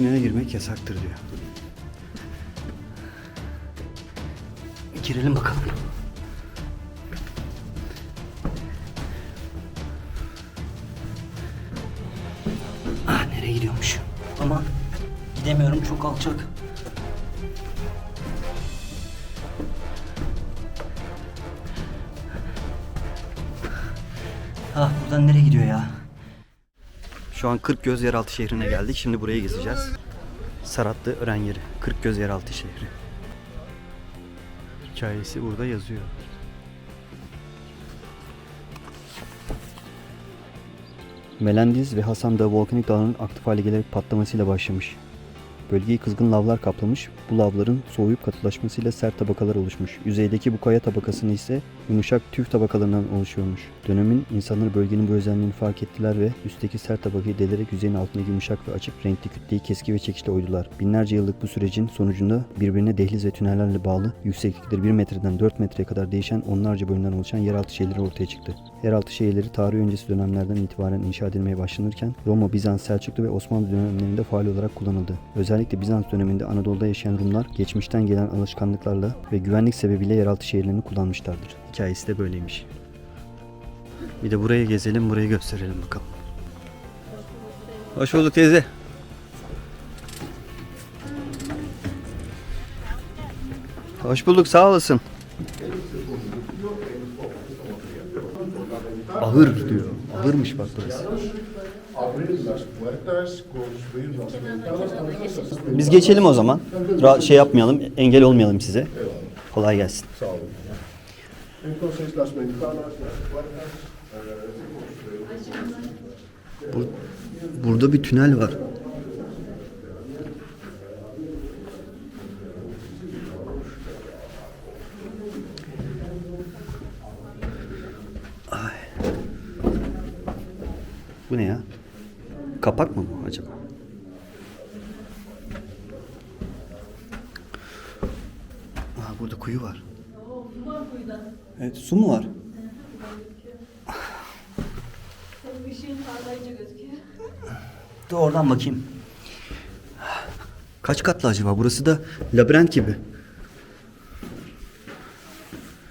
tünele girmek yasaktır diyor. Girelim bakalım. Ah nereye gidiyormuş? Aman gidemiyorum çok alçak. Ah buradan nereye gidiyor ya? Şu an Kırkgöz Yeraltı şehrine geldik. Şimdi burayı gezeceğiz. Saratlı öğren yeri. Kırkgöz Yeraltı şehri. Hikayesi burada yazıyor. Melendiz ve Hasan Dağı volkanik dağının aktif hale gelerek patlamasıyla başlamış. Bölgeyi kızgın lavlar kaplamış, bu lavların soğuyup katılaşmasıyla sert tabakalar oluşmuş. Yüzeydeki bu kaya tabakasını ise yumuşak tüf tabakalarından oluşuyormuş. Dönemin insanları bölgenin bu özelliğini fark ettiler ve üstteki sert tabakayı delerek yüzeyin altındaki yumuşak ve açık renkli kütleyi keski ve çekiçle oydular. Binlerce yıllık bu sürecin sonucunda birbirine dehliz ve tünellerle bağlı yükseklikleri 1 metreden 4 metreye kadar değişen onlarca bölümden oluşan yeraltı şehirleri ortaya çıktı. Yeraltı şehirleri tarih öncesi dönemlerden itibaren inşa edilmeye başlanırken Roma, Bizans, Selçuklu ve Osmanlı dönemlerinde faal olarak kullanıldı. Özellikle Bizans döneminde Anadolu'da yaşayan Rumlar geçmişten gelen alışkanlıklarla ve güvenlik sebebiyle yeraltı şehirlerini kullanmışlardır. Hikayesi de böyleymiş. Bir de burayı gezelim, burayı gösterelim bakalım. Hoş bulduk teyze. Hoş bulduk, sağ olasın. Ahır diyor. Ahırmış bak burası. Biz geçelim o zaman. Ra- şey yapmayalım, engel olmayalım size. Kolay gelsin. Sağ olun. Entonces las ventanas, las puertas, eh, se construyeron. Bu, burada bir tünel var. Ay. Bu ne ya? Kapak mı bu acaba? Aa, burada kuyu var. Evet, su mu var? Dur oradan bakayım. Kaç katlı acaba? Burası da labirent gibi.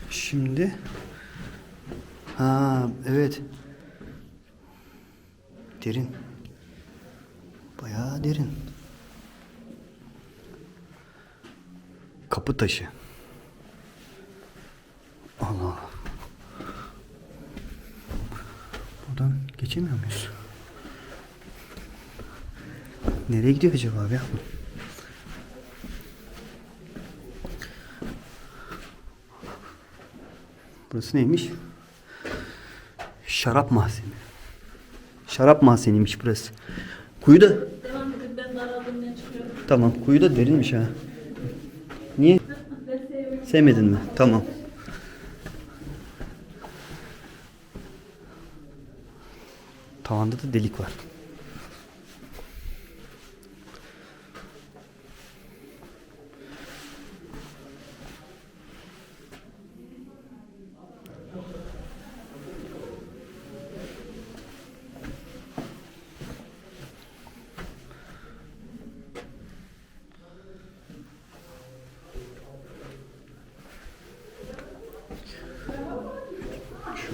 Şimdi Ha evet. Derin. Bayağı derin. Kapı taşı. Allah. Allah. Buradan geçemiyor muyuz? Nereye gidiyor acaba abi? Burası neymiş? Şarap mahzeni. Şarap mahzeniymiş burası. Kuyu da Devam edin ben daraldığımdan çıkıyorum. Tamam kuyu da derinmiş ha. Niye? Sevmedin mi? Tamam. Tavanda da delik var.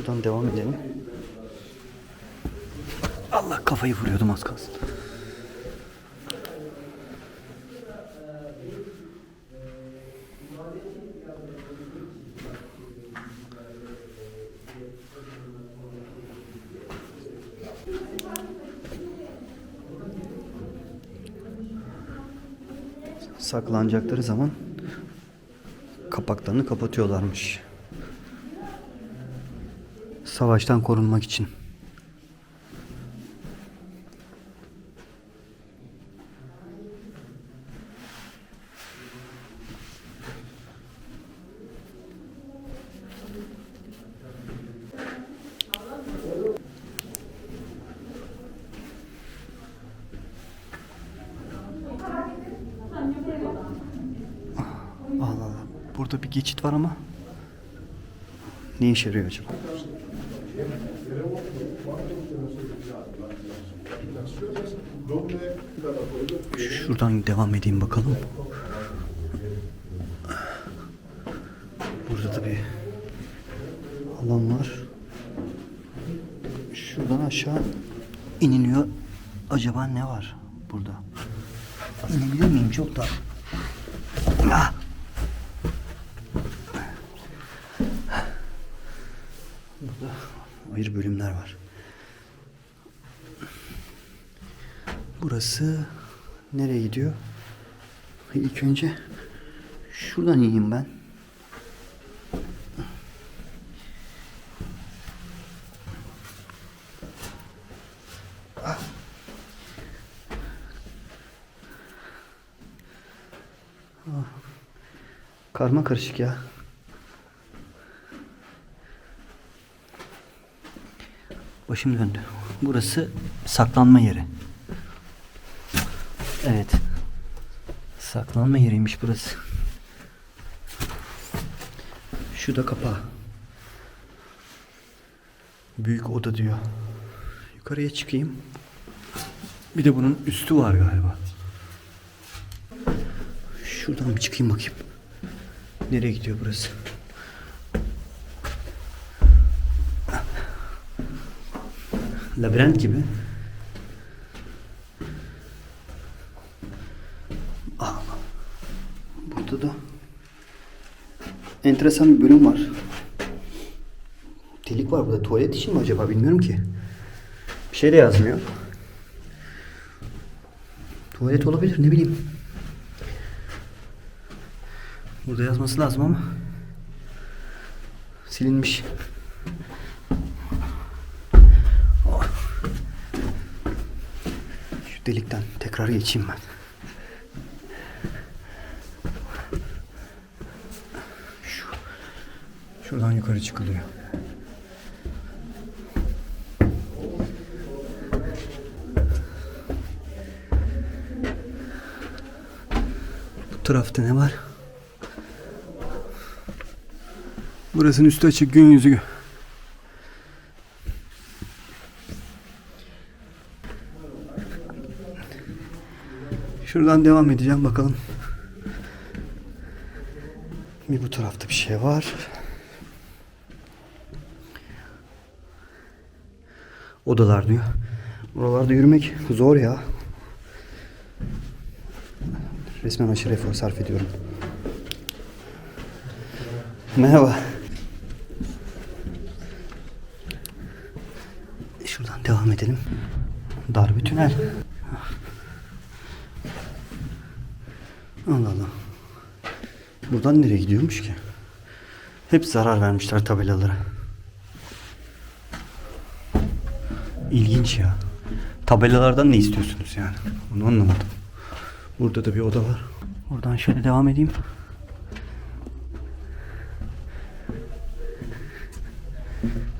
Şuradan devam edelim. Allah kafayı vuruyordum az kalsın. Saklanacakları zaman kapaklarını kapatıyorlarmış. Savaştan korunmak için. Allah Allah. Burada bir geçit var ama ne işe yarıyor acaba? Şuradan devam edeyim bakalım. Burada da bir alan var. Şuradan aşağı iniliyor. Acaba ne var burada? İnebilir miyim? Çok da... Ah! Burada ayrı bölümler var. Burası nereye gidiyor? İlk önce şuradan ineyim ben. Karma karışık ya. Başım döndü. Burası saklanma yeri. Evet. Saklanma yeriymiş burası. Şu da kapağı. Büyük oda diyor. Yukarıya çıkayım. Bir de bunun üstü var galiba. Şuradan bir çıkayım bakayım. Nereye gidiyor burası? Labirent gibi. Aa, burada da enteresan bir bölüm var. Delik var burada. Tuvalet için mi acaba bilmiyorum ki. Bir şey de yazmıyor. Tuvalet olabilir ne bileyim. Burada yazması lazım ama silinmiş. Oh. Şu delikten tekrar geçeyim ben. Şuradan yukarı çıkılıyor. Bu tarafta ne var? Burasının üstü açık gün yüzü. Şuradan devam edeceğim bakalım. Bir bu tarafta bir şey var. Odalar diyor. Buralarda yürümek zor ya. Resmen aşırı efor sarf ediyorum. Merhaba. Şuradan devam edelim. Dar bir tünel. Allah Allah. Buradan nereye gidiyormuş ki? Hep zarar vermişler tabelalara. İlginç ya. Tabelalardan ne istiyorsunuz yani? Onu anlamadım. Burada da bir oda var. Buradan şöyle devam edeyim.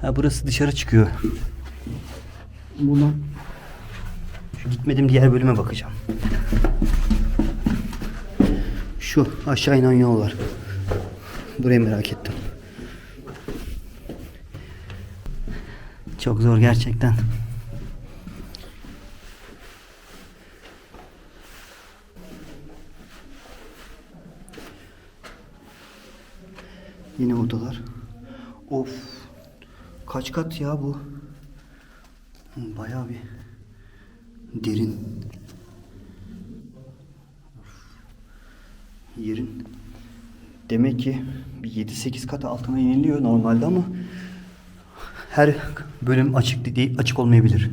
Ha burası dışarı çıkıyor. Buradan şu gitmedim diğer bölüme bakacağım. Şu aşağı inen yol var. Burayı merak ettim. Çok zor gerçekten. Yine odalar. Of. Kaç kat ya bu? Bayağı bir derin. Yerin demek ki bir 7-8 kat altına iniliyor normalde ama her bölüm açık değil, açık olmayabilir.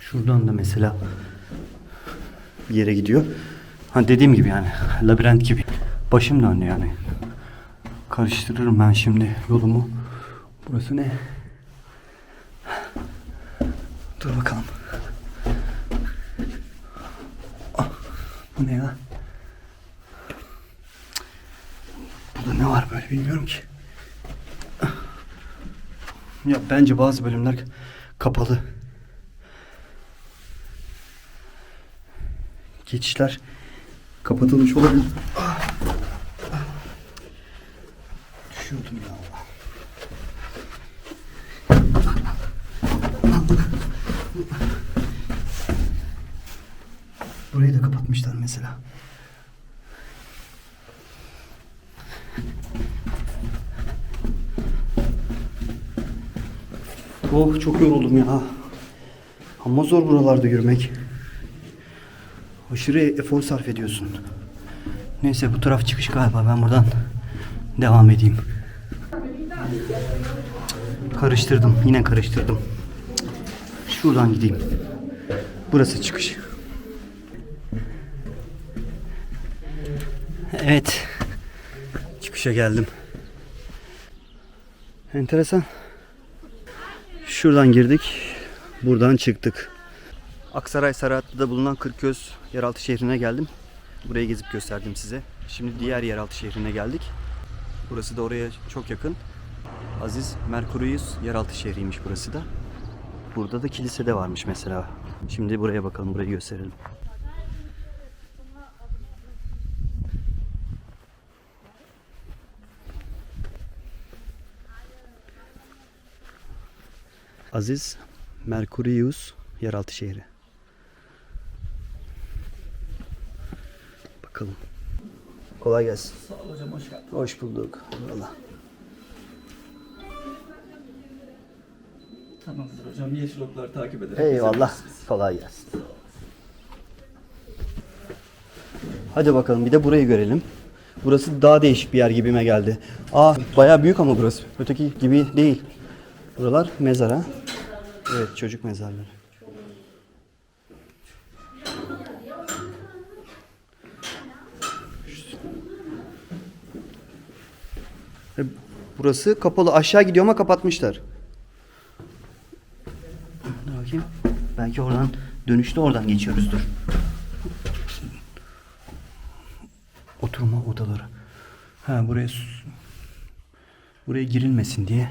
Şuradan da mesela bir yere gidiyor. Ha dediğim gibi yani labirent gibi. Başım döndü yani. Karıştırırım ben şimdi yolumu. Burası ne? Dur bakalım. Ah, bu ne ya? Burada ne var böyle bilmiyorum ki. Ya bence bazı bölümler kapalı. Geçişler kapatılmış olabilir. Ah. Düşüyordum ya. burayı da kapatmışlar mesela. Oh çok yoruldum ya. Ama zor buralarda yürümek. Aşırı efor sarf ediyorsun. Neyse bu taraf çıkış galiba. Ben buradan devam edeyim. Karıştırdım. Yine karıştırdım. Şuradan gideyim. Burası çıkış. Evet. Çıkışa geldim. Enteresan. Şuradan girdik. Buradan çıktık. Aksaray Sarayatlı'da bulunan Kırköz yeraltı şehrine geldim. Burayı gezip gösterdim size. Şimdi diğer yeraltı şehrine geldik. Burası da oraya çok yakın. Aziz Merkurius yeraltı şehriymiş burası da. Burada da kilise de varmış mesela. Şimdi buraya bakalım, burayı gösterelim. Aziz Merkurius yeraltı şehri. Bakalım. Kolay gelsin. Sağ ol hocam hoş geldin. Hoş bulduk. Eyvallah. Tamamdır hocam yeşil okları takip ederek. Eyvallah. Kolay gelsin. Hadi bakalım bir de burayı görelim. Burası daha değişik bir yer gibime geldi. Aa bayağı büyük ama burası. Öteki gibi değil. Buralar mezar ha. Evet çocuk mezarları. E, Burası kapalı. Aşağı gidiyor ama kapatmışlar. Dur bakayım. Belki oradan dönüşte oradan geçiyoruzdur. Oturma odaları. Ha buraya buraya girilmesin diye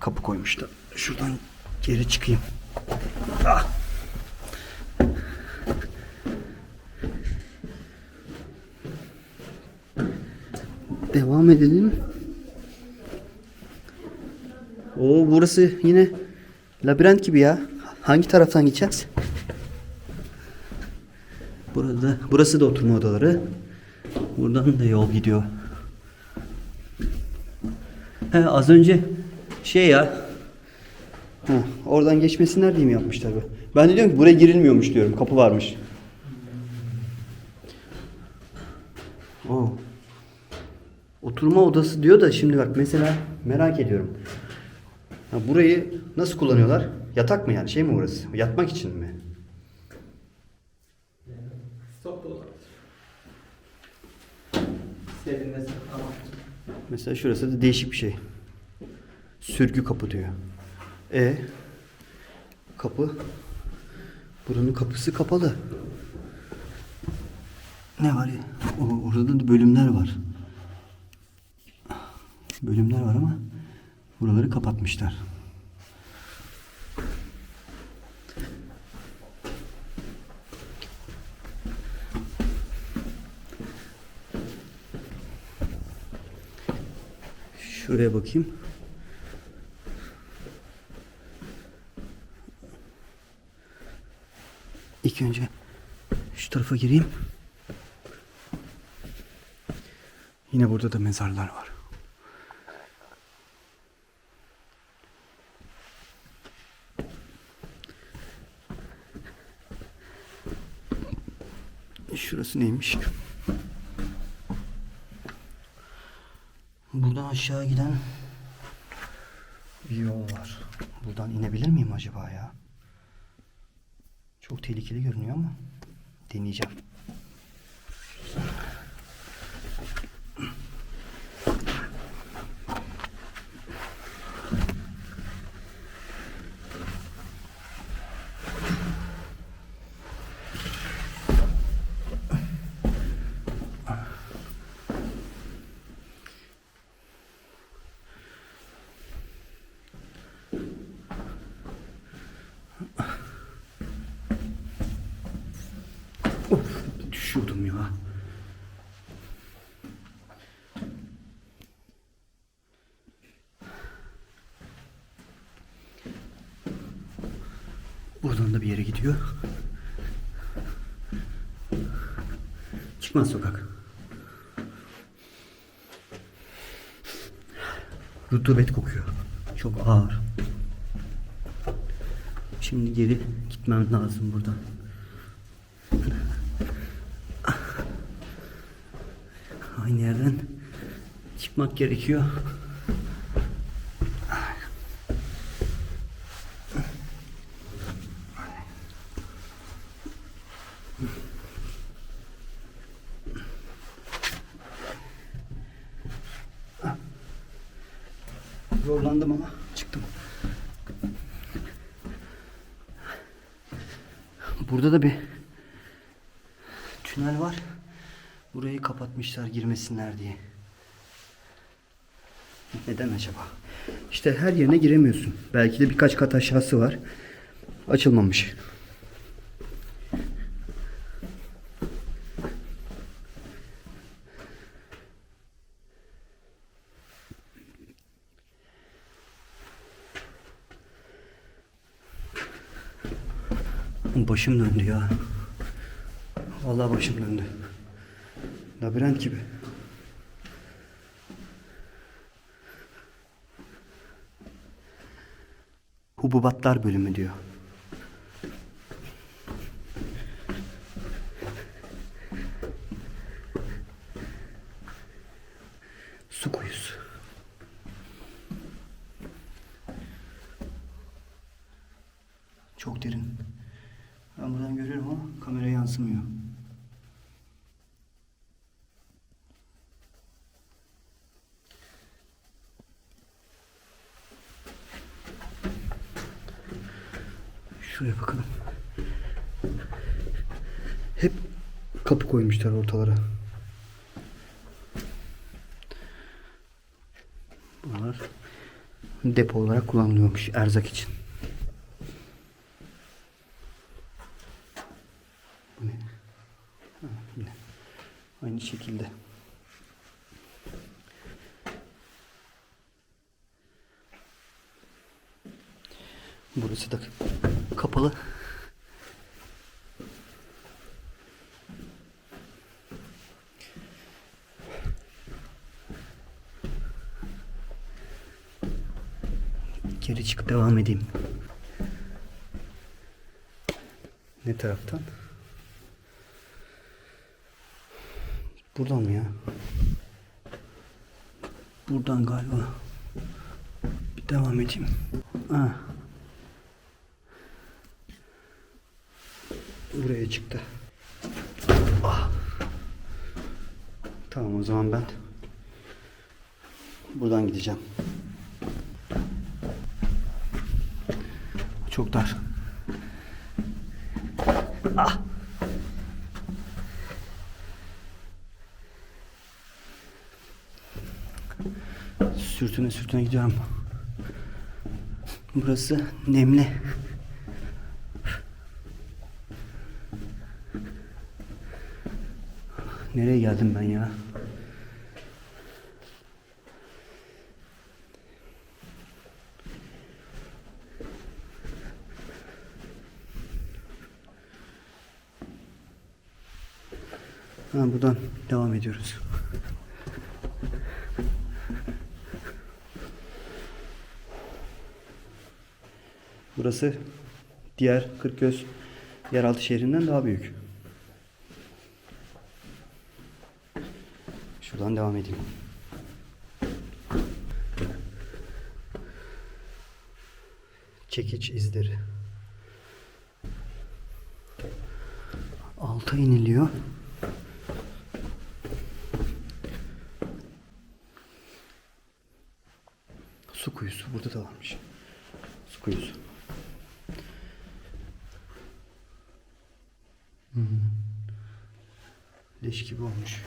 kapı koymuşlar. Şuradan geri çıkayım. Ah! Devam edelim. Oo burası yine labirent gibi ya. Hangi taraftan gideceğiz? Burada, burası da oturma odaları. Buradan da yol gidiyor. He, az önce şey ya. He, oradan geçmesinler diye mi yapmışlar bu? Ben de diyorum ki buraya girilmiyormuş diyorum. Kapı varmış. Oo. Oturma odası diyor da şimdi bak mesela merak ediyorum. Ha, burayı nasıl kullanıyorlar? Yatak mı yani? Şey mi burası? Yatmak için mi? Mesela şurası da değişik bir şey. Sürgü kapı diyor. E kapı buranın kapısı kapalı. Ne var ya? O, orada da bölümler var. Bölümler var ama buraları kapatmışlar. Şuraya bakayım. İlk önce şu tarafa gireyim. Yine burada da mezarlar var. Şurası neymiş? Buradan aşağı giden bir yol var. Buradan inebilir miyim acaba ya? Çok tehlikeli görünüyor ama deneyeceğim. Of düşüyordum ya. Buradan da bir yere gidiyor. Çıkmaz sokak. Rutubet kokuyor. Çok ağır. Şimdi geri gitmem lazım buradan. Yerden çıkmak gerekiyor. Zorlandım ama çıktım. Burada da bir tünel var. Burayı kapatmışlar girmesinler diye. Neden acaba? İşte her yerine giremiyorsun. Belki de birkaç kat aşağısı var. Açılmamış. Başım döndü ya. Vallahi başım döndü. Labirent gibi. Hububatlar bölümü diyor. Su kuyusu. Çok derin. Ben buradan görüyorum ama kamera yansımıyor. Şuraya bakalım. Hep kapı koymuşlar ortalara. Bunlar depo olarak kullanılıyormuş erzak için. Bu ne? Ha, yine Aynı şekilde. Burası da kapalı. Geri çık devam edeyim. Ne taraftan? Buradan mı ya? Buradan galiba. Bir devam edeyim. Ha. Buraya çıktı. Ah. Tamam o zaman ben buradan gideceğim. Çok dar. Ah. Sürtüne sürtüne gidiyorum. Burası nemli. Nereye geldim ben ya? Ha, buradan devam ediyoruz. Burası diğer Kırköz yeraltı şehrinden daha büyük. Şuradan devam edeyim. Çekiç izleri. Alta iniliyor. Su kuyusu burada da. Su kuyusu. Hı hı. Leş gibi olmuş.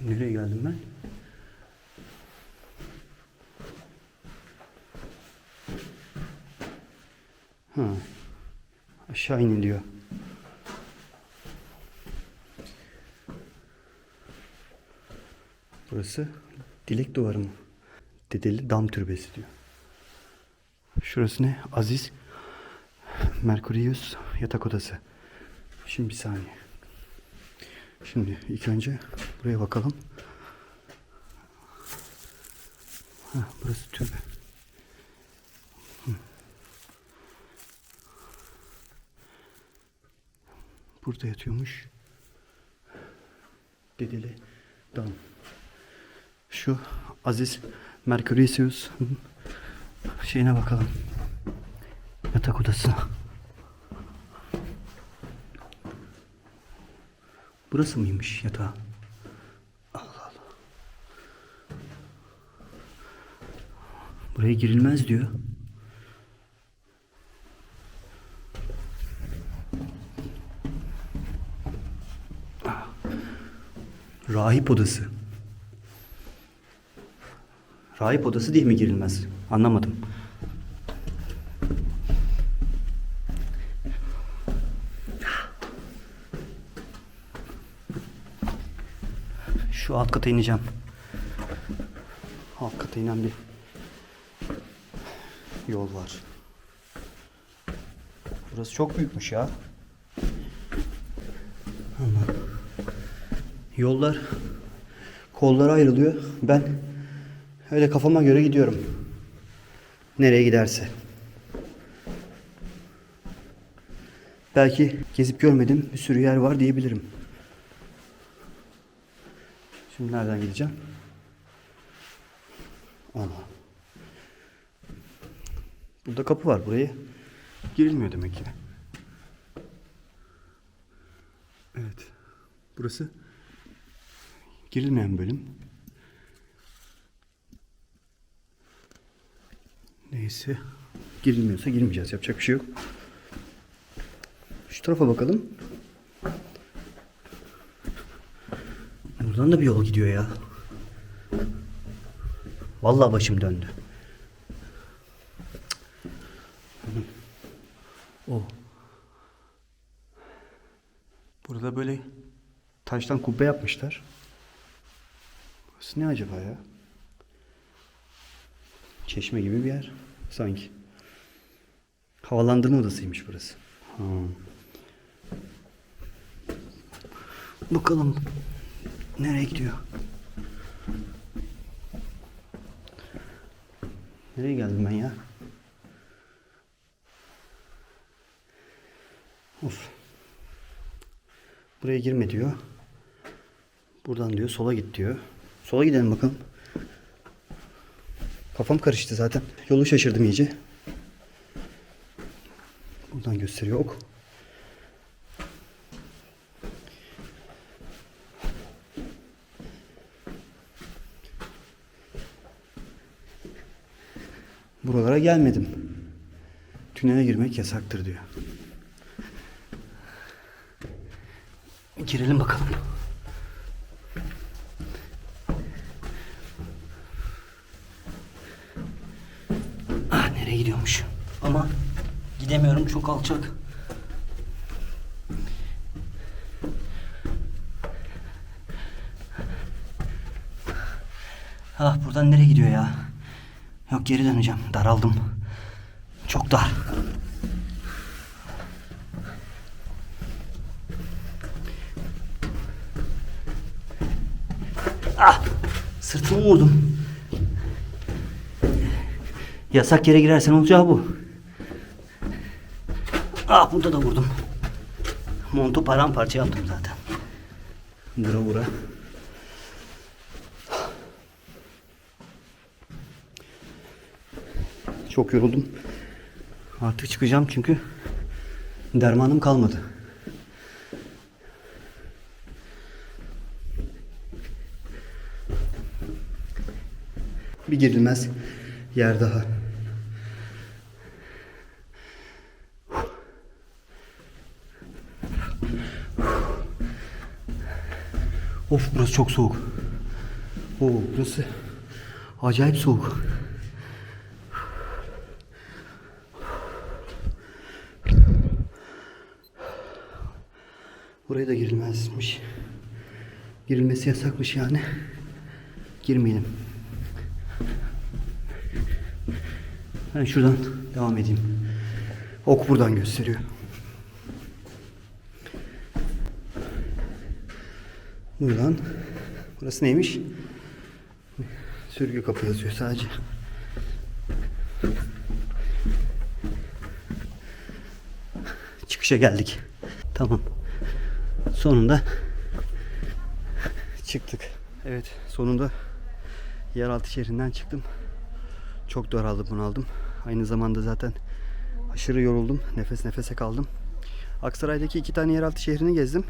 Nereye geldim ben? Ha. Aşağı iniliyor. Burası dilek duvarı? Dedeli dam türbesi diyor. Şurası ne? Aziz Merkurius yatak odası. Şimdi bir saniye. Şimdi ilk önce buraya bakalım. Ha, burası türbe. Burada yatıyormuş. Dedeli dam. Şu Aziz Mercurisius'un şeyine bakalım. Yatak odasına. Burası mıymış yatağı? Allah Allah. Buraya girilmez diyor. Ah. Rahip odası. Rahip odası değil mi girilmez? Anlamadım. Şu alt kata ineceğim. Alt kata inen bir yol var. Burası çok büyükmüş ya. Yollar kollara ayrılıyor. Ben öyle kafama göre gidiyorum. Nereye giderse. Belki gezip görmedim bir sürü yer var diyebilirim. Şimdi nereden gideceğim? Ana. Burada kapı var. Buraya girilmiyor demek ki. Evet. Burası girilmeyen bölüm. Neyse. Girilmiyorsa girmeyeceğiz. Yapacak bir şey yok. Şu tarafa bakalım. Buradan da bir yol gidiyor ya. Vallahi başım döndü. O. Burada böyle taştan kubbe yapmışlar. Burası ne acaba ya? Çeşme gibi bir yer sanki. Havalandırma odasıymış burası. Ha. Bakalım nereye gidiyor? Nereye geldim ben ya? Of. Buraya girme diyor. Buradan diyor sola git diyor. Sola gidelim bakalım. Kafam karıştı zaten. Yolu şaşırdım iyice. Buradan gösteriyor ok. Buralara gelmedim. Tünele girmek yasaktır diyor. Girelim bakalım. Ah nereye gidiyormuş? Ama gidemiyorum çok alçak. Ah buradan nereye gidiyor ya? Yok geri döneceğim. Daraldım. Çok dar. Ah! Sırtımı vurdum. Yasak yere girersen olacağı bu. Ah burada da vurdum. Montu paramparça yaptım zaten. Vura vura. Çok yoruldum. Artık çıkacağım çünkü dermanım kalmadı. Bir girilmez yer daha. Of burası çok soğuk. Oo burası acayip soğuk. Buraya da girilmezmiş. Girilmesi yasakmış yani. Girmeyelim. Ben şuradan devam edeyim. Ok buradan gösteriyor. Buradan. Burası neymiş? Sürgü kapı yazıyor sadece. Çıkışa geldik. Tamam. Sonunda çıktık. Evet sonunda yeraltı şehrinden çıktım. Çok daraldım bunaldım. Aynı zamanda zaten aşırı yoruldum. Nefes nefese kaldım. Aksaray'daki iki tane yeraltı şehrini gezdim.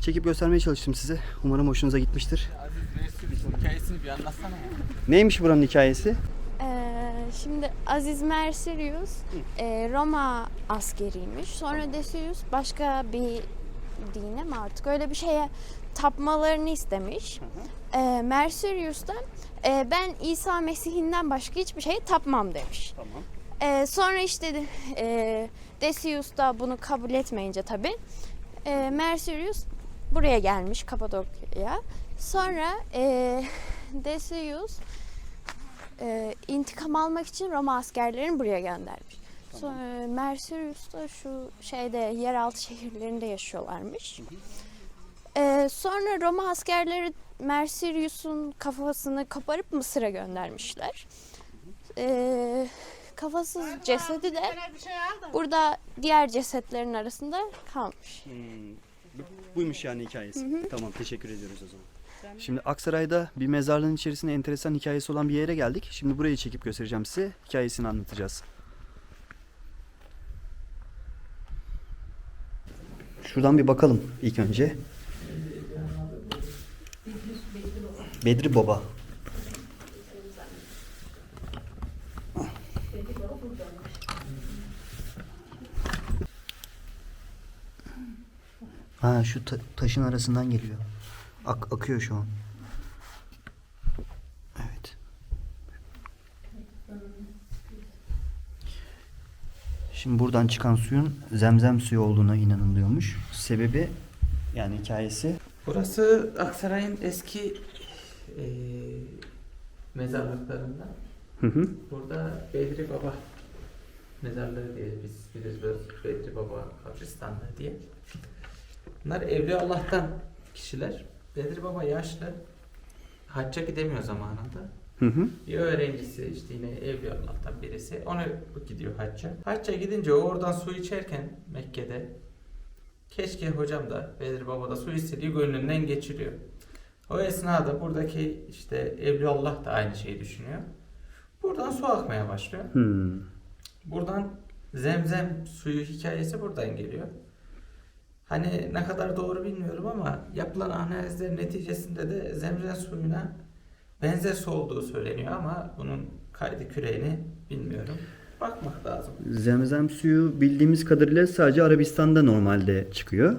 Çekip göstermeye çalıştım size. Umarım hoşunuza gitmiştir. Aziz Resul hikayesini bir anlatsana ya. Neymiş buranın hikayesi? Ee, şimdi Aziz Mersilius e, Roma askeriymiş. Sonra Decius başka bir dine mi artık öyle bir şeye tapmalarını istemiş. Ee, Mersilius da e, ben İsa Mesih'inden başka hiçbir şeye tapmam demiş. Tamam. Ee, sonra işte e, Decius da bunu kabul etmeyince tabi e, Mersilius buraya gelmiş Kapadokya'ya. Sonra e, Decius e, intikam almak için Roma askerlerini buraya göndermiş. Sonra Mersilius da şu şeyde yeraltı şehirlerinde yaşıyorlarmış. E, sonra Roma askerleri Mersilius'un kafasını koparıp Mısır'a göndermişler. E, kafasız cesedi de burada diğer cesetlerin arasında kalmış. Buymuş yani hikayesi. Tamam teşekkür ediyoruz o zaman. Şimdi Aksaray'da bir mezarlığın içerisinde enteresan hikayesi olan bir yere geldik. Şimdi burayı çekip göstereceğim size. Hikayesini anlatacağız. Şuradan bir bakalım ilk önce. Bedri Baba. Ha şu ta- taşın arasından geliyor. Ak- akıyor şu an. Evet. Şimdi buradan çıkan suyun zemzem suyu olduğuna inanılıyormuş. Sebebi yani hikayesi Burası Aksaray'ın eski eee mezarlıklarından. Hı hı. Burada Bedri Baba mezarlığı diye biz biliriz Bedri Baba kabristanlığı diye. Bunlar Evliya Allah'tan kişiler. Bedri Baba yaşlı. Hacca gidemiyor zamanında. Hı hı. Bir öğrencisi işte yine Evliya Allah'tan birisi. Onu gidiyor hacca. Hacca gidince o oradan su içerken Mekke'de keşke hocam da Bedri Baba da su istediği gönlünden geçiriyor. O esnada buradaki işte Evliya Allah da aynı şeyi düşünüyor. Buradan su akmaya başlıyor. Hmm. Buradan zemzem suyu hikayesi buradan geliyor. Hani ne kadar doğru bilmiyorum ama yapılan analizler neticesinde de zemzem suyuna benzer su olduğu söyleniyor ama bunun kaydı küreğini bilmiyorum. Bakmak lazım. Zemzem suyu bildiğimiz kadarıyla sadece Arabistan'da normalde çıkıyor.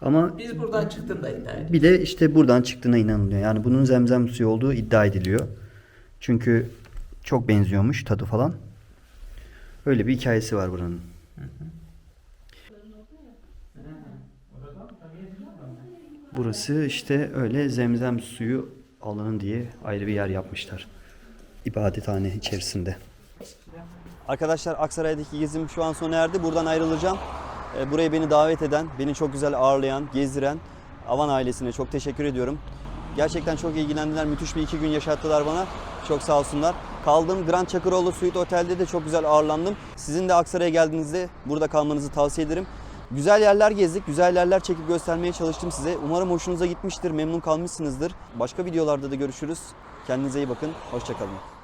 Ama Biz buradan çıktığında iddia ediyoruz. bir de işte buradan çıktığına inanılıyor. Yani bunun zemzem suyu olduğu iddia ediliyor. Çünkü çok benziyormuş tadı falan. Öyle bir hikayesi var buranın. Burası işte öyle zemzem suyu alın diye ayrı bir yer yapmışlar. İbadethane içerisinde. Arkadaşlar Aksaray'daki gezim şu an sona erdi. Buradan ayrılacağım. Ee, Buraya beni davet eden, beni çok güzel ağırlayan, gezdiren Avan ailesine çok teşekkür ediyorum. Gerçekten çok ilgilendiler. Müthiş bir iki gün yaşattılar bana. Çok sağ olsunlar. Kaldığım Grand Çakıroğlu Suite Otel'de de çok güzel ağırlandım. Sizin de Aksaray'a geldiğinizde burada kalmanızı tavsiye ederim. Güzel yerler gezdik, güzel yerler çekip göstermeye çalıştım size. Umarım hoşunuza gitmiştir, memnun kalmışsınızdır. Başka videolarda da görüşürüz. Kendinize iyi bakın, hoşçakalın.